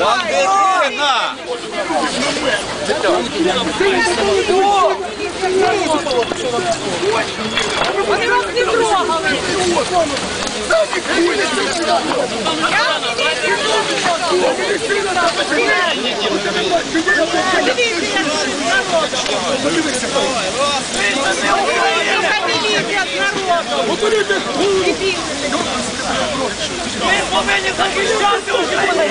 Бандерина! Вони вас не трогали! Дивіться! Українська міліція з народу! Ми повинні захищати Україну!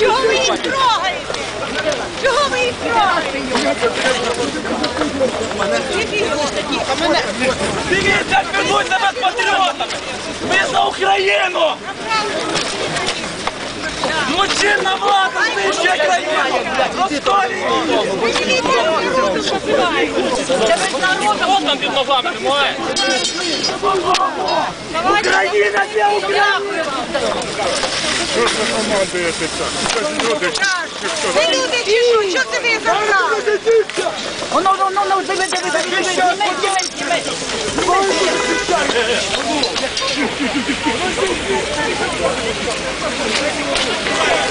Чого ви їх трогаєте? Чого ви їх трогаєте? Дивіться, як ведуть себе з патріотами! Ми за Україну! Злочинна влада ще країна! От там під ногами немає. Україна для України! Що ж за командує це так? Це ж люди. Ви люди чи що? Що це ви забрали? Воно, воно, воно, диви, диви, диви, диви, диви, диви, диви.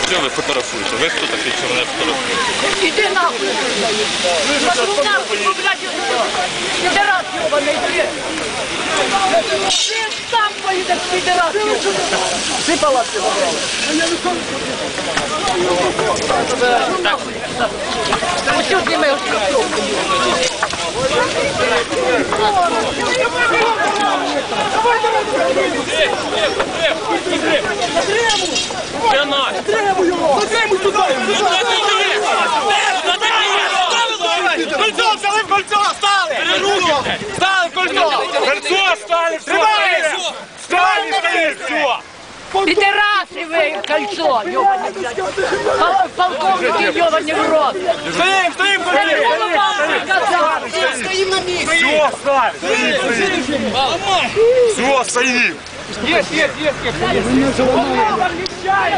Що ви фотографуєте? Ви хто такий, що мене фотографуєте? Іди нахуй! Пошли нахуй, блядь, підерат йобаний, блядь! Ти сам поїдеш, підерат йобаний! Ти палатки забрали! Ось тут не ми Давай, давай, давай! ты моешь? Де наш? Кольцо, взяли в кольцо, стали! Руки! Стали в кольцо! Кольцо, стали, все! Стали, стали, все! Пидорасы вы, кольцо, ебаный, блядь. Пол- Полковники, ебаный в рот. Стоїм, стоїм, стоїм! Стоим на месте. Все, стали! Все, стоїм! Есть, есть, есть, есть. Вы меня заломали.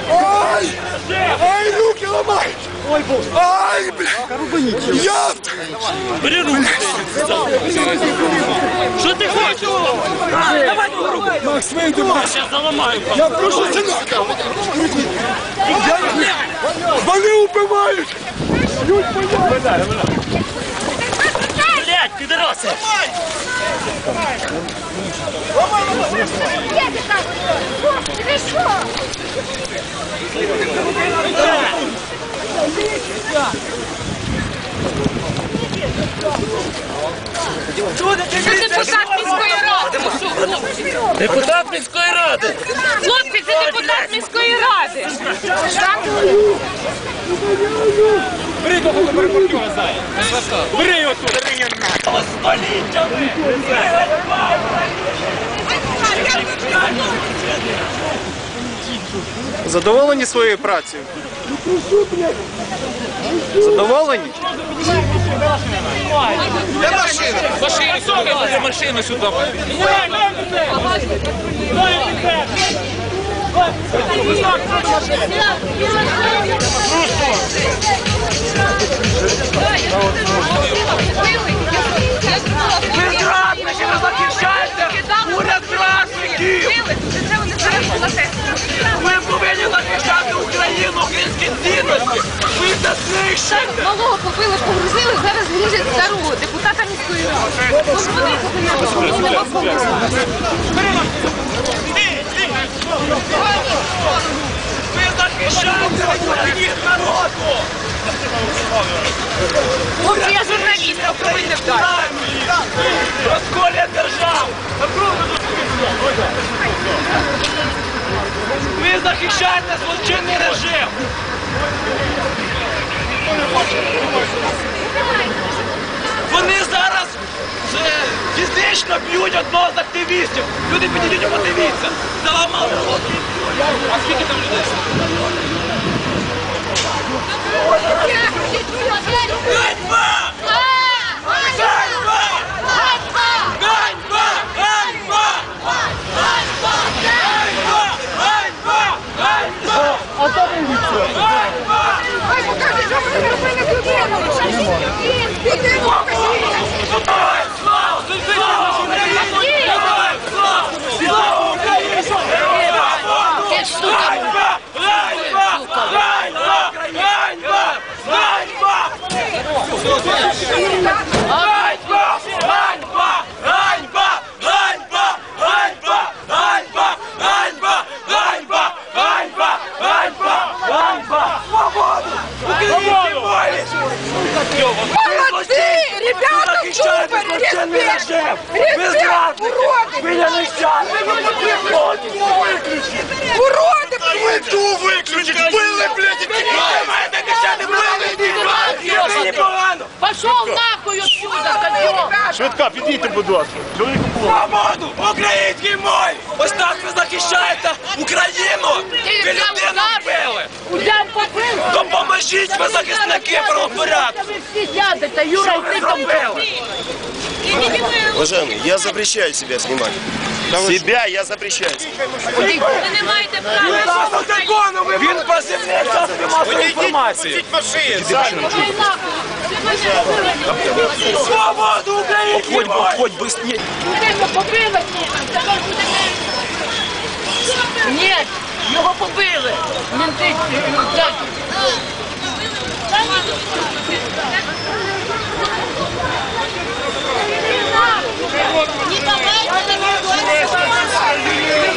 Ай! Ай, руки ломают! Ой, боже. Ай, блядь! Я... Бери руку. Что ты? Давай руку. Макс, выйди, Макс. Я прошу сынок. Вони убивають! Люди убивають! Блядь, пидоросы! Давай! Це депутат міської ради. Депутат міської ради! Хлопці, це депутат міської ради. Бери того перепортюга, зай! Бери його тут! Століттями! Задоволені своєю працею? Задоволені? Де машина? Машина, сюди, машина сюди. Ви заснищені! Малого попили, погрузили, зараз грузять старого депутата міської ради. Тож вони не Ви захищаєте народу! Хлопці, я журналістка, повинна вдати. Розколює державу! Ви захищаєте злочинний режим! Вони зараз вже фізично б'ють одного з активістів. Люди підійдіть і подивіться. Заламали руки. А скільки там людей? Ганьба! Eu tenho uma pessoa! шеф! Ви зрадники! Ви не нещасні! Виключіть! Уроди! Плиту виключіть! Пили, блядь, і тікайте мене! Кишати пили! Мені погано! Пошов нахуй отсюда! Швидка, підійте, будь ласка! Чоловіку було! Свободу! Українській мові! Ось так ви захищаєте Україну! Ви людину вбили! Допоможіть ви захисники правопорядку! Ви всі сядете, Юра, і ти там Уважаемый, я запрещаю себя снимать. Себя я запрещаю. Ви не маєте права. Він позивний засобів масової інформації! Свободу українській мові! Обходь быстрее! Ні, його побили! Менти. ¡Ni papá, ni mamá!